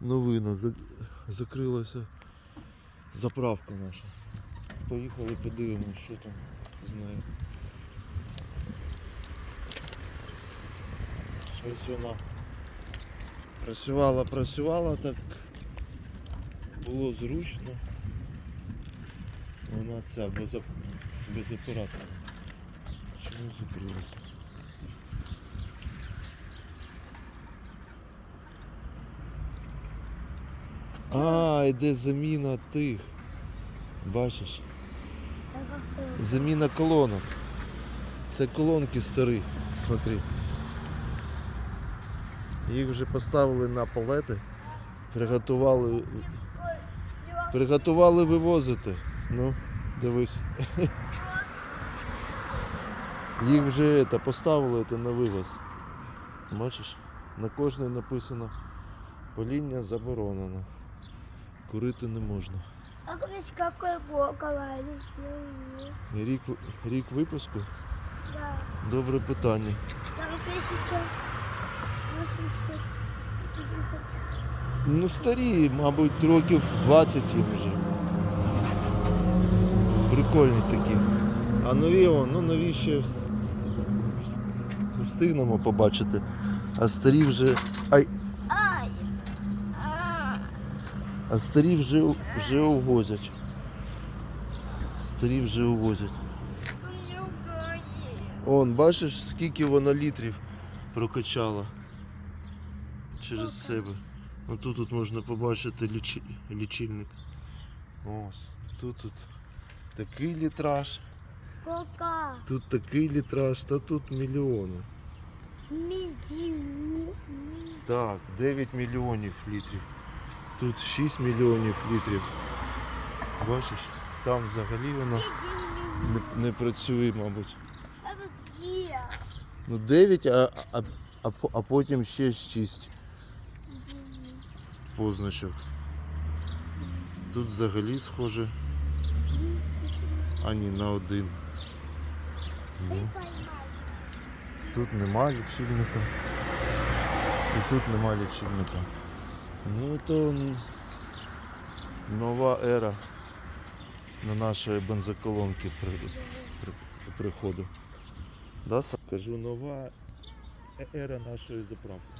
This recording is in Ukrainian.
новина. Закрилася заправка наша. Поїхали подивимось, що там з нею. Щось вона працювала, працювала так. Було зручно. Вона ця без, без оператора. Чому закрилася? А, йде заміна тих. Бачиш? Заміна колонок. Це колонки старі. Смотри. Їх вже поставили на палети. Приготували. Приготували вивозити. Ну, дивись. Їх вже это, поставили это, на вивоз. Бачиш? На кожній написано паління заборонено. Курити не можна. А бог? Ну, Рік, рік випуску? Да. Добре питання. Там тысяча восемьсот. Хочу. Ну старі, мабуть, років 20 їм вже. Прикольні такі. А нові, о, ну нові ще вс- вс- вс- встигнемо побачити. А старі вже. Ай! А! А старі вже, вже увозять. Старі вже увозять. Он, бачиш, скільки вона літрів прокачала через себе. Ну тут, тут можна побачити лічи... лічильник. Ось. Тут, тут такий літраж, Кока. тут такий літраж, та тут мільйони. Миллион. Так, 9 мільйонів літрів. Тут 6 мільйонів літрів. Бачиш? Там взагалі вона не, не працює, мабуть. Ну 9, а, а, а, а потім ще 6 позначок. Тут взагалі схоже, ані на один. Ну, тут нема лічильника. І тут нема лічильника. Ну то нова ера на нашої бензоколонки при, при, приходу. Да? Кажу, нова е- ера нашої заправки.